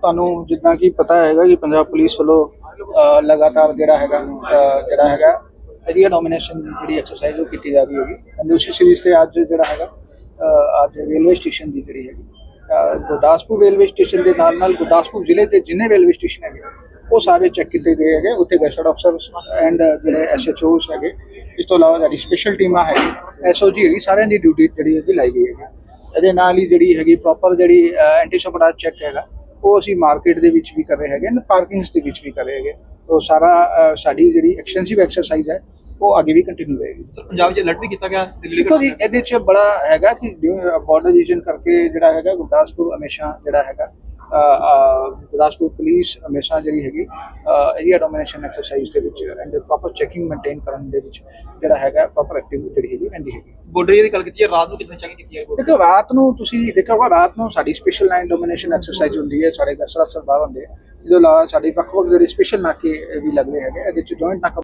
ਤੁਹਾਨੂੰ ਜਿੱਦਾਂ ਕਿ ਪਤਾ ਹੈਗਾ ਕਿ ਪੰਜਾਬ ਪੁਲਿਸ ਵੱਲੋਂ ਲਗਾਤਾਰ ਜਿਹੜਾ ਹੈਗਾ ਜਿਹੜਾ ਹੈਗਾ ਏਰੀਆ ਨੋਮੀਨੇਸ਼ਨ ਜਿਹੜੀ ਐਕਸਰਸਾਈਜ਼ ਉਹ ਕੀਤੀ ਜਾ ਰਹੀ ਹੈਗੀ। ਅੰਦੂਸ਼ੀ ਸੀਰੀਜ਼ ਤੇ ਅੱਜ ਜਿਹੜਾ ਹੈਗਾ ਅੱਜ ਰੇਲਵੇ ਸਟੇਸ਼ਨ ਦੀ ਜਿਹੜੀ ਹੈਗੀ ਗੁਰਦਾਸਪੁਰ ਰੇਲਵੇ ਸਟੇਸ਼ਨ ਦੇ ਨਾਲ ਨਾਲ ਗੁਰਦਾਸਪੁਰ ਜ਼ਿਲ੍ਹੇ ਦੇ ਜਿੰਨੇ ਰੇਲਵੇ ਸਟੇਸ਼ਨ ਹੈਗੇ, ਉਹ ਸਾਰੇ ਚੈੱਕ ਕੀਤੇ ਗਏ ਹੈਗੇ। ਉੱਥੇ ਗੈਸਟ ਅਫਸਰਸ ਐਂਡ ਜਿਹੜੇ ਐਸਐਚਓਸ ਹੈਗੇ, ਇਸ ਤੋਂ ਇਲਾਵਾ ਜਿਹੜੀ ਸਪੈਸ਼ਲ ਟੀਮਾਂ ਹੈਗੀ ਐਸਓਜੀ ਹੈਗੀ, ਸਾਰਿਆਂ ਦੀ ਡਿਊਟੀ ਜਿਹੜੀ ਹੈਗੀ ਲਾਈ ਗਈ ਹੈਗੀ। ਇਹਦੇ ਨਾਲ ਹੀ ਜਿਹੜੀ ਹੈਗੀ ਪ੍ਰੋਪਰ ਜਿਹੜੀ ਐਂਟੀ ਸਪੋਰਟ ਚੈੱਕ ਹੈਗਾ। ਉਹ ਅਸੀਂ ਮਾਰਕੀਟ ਦੇ ਵਿੱਚ ਵੀ ਕਰ ਰਹੇ ਹੈਗੇ ਨੇ, ਪਾਰਕਿੰਗਸ ਦੇ ਵਿੱਚ ਵੀ ਕਰ ਰਹੇ ਹੈਗੇ। ਉਹ ਸਾਰਾ ਸਾਡੀ ਜਿਹੜੀ ਐਕਸਟੈਂਸਿਵ ਐਕਸਰਸਾਈਜ਼ ਹੈ ਉਹ ਅੱਗੇ ਵੀ ਕੰਟੀਨਿਊ ਰਹੇਗੀ। ਸਰ ਪੰਜਾਬ 'ਚ ਅਲਰਟ ਵੀ ਕੀਤਾ ਗਿਆ ਦਿੱਲੀ ਦੇਖੋ ਜੀ ਇਹਦੇ ਚ ਬੜਾ ਹੈਗਾ ਕਿ ਬਾਰਡਰ ਰੀਜਨ ਕਰਕੇ ਜਿਹੜਾ ਹੈਗਾ ਗੁਰਦਾਸਪੁਰ ਹਮੇਸ਼ਾ ਜਿਹੜਾ ਹੈਗਾ ਗੁਰਦਾਸਪੁਰ ਪੁਲਿਸ ਹਮੇਸ਼ਾ ਜਿਹੜੀ ਹੈਗੀ ਏਰੀਆ ਡੋਮੀਨੇਸ਼ਨ ਐਕਸਰਸਾਈਜ਼ ਦੇ ਵਿੱਚ ਐਂਡ ਪ੍ਰੋਪਰ ਚੈਕਿੰਗ ਮੇਨਟੇਨ ਕਰਨ ਦੇ ਵਿੱਚ ਜਿਹੜਾ ਹੈਗਾ ਪ੍ਰੋਪਰ ਐਕਟੀਵਿਟੀ ਜਿਹੜੀ ਹੈਗੀ ਰਹਿੰਦੀ ਹੈਗੀ। ਬਾਰਡਰ ਦੀ ਗੱਲ ਕੀਤੀ ਹੈ ਰਾਤ ਨੂੰ ਕਿੰਨੇ ਚੈਕਿੰਗ ਕੀਤੀ ਹੈ? ਦੇਖੋ ਰਾਤ ਨੂੰ ਤੁਸੀਂ ਦੇਖੋਗਾ ਰਾਤ ਨੂੰ ਸਾਡੀ ਸਪੈਸ਼ਲ ਲਾਈਨ ਡੋਮੀਨੇਸ਼ਨ ਐਕਸਰਸਾਈਜ਼ ਹੁੰਦੀ ਹੈ ਸਾਡੇ ਗਸਟ ਅਫਸਰ ਬਾਹਰ ਹੁੰਦੇ ਇਹਦੇ ਇਲਾਵਾ ਸਾਡੇ ਵੱਖ ਵੱਖ ਜਿਹੜੇ ਸਪੈਸ਼ਲ ਨਾਕੇ ਵੀ ਲੱਗਦੇ ਹੈਗੇ ਇਹਦੇ ਚ ਜੁਆਇੰਟ ਨਾਕਾ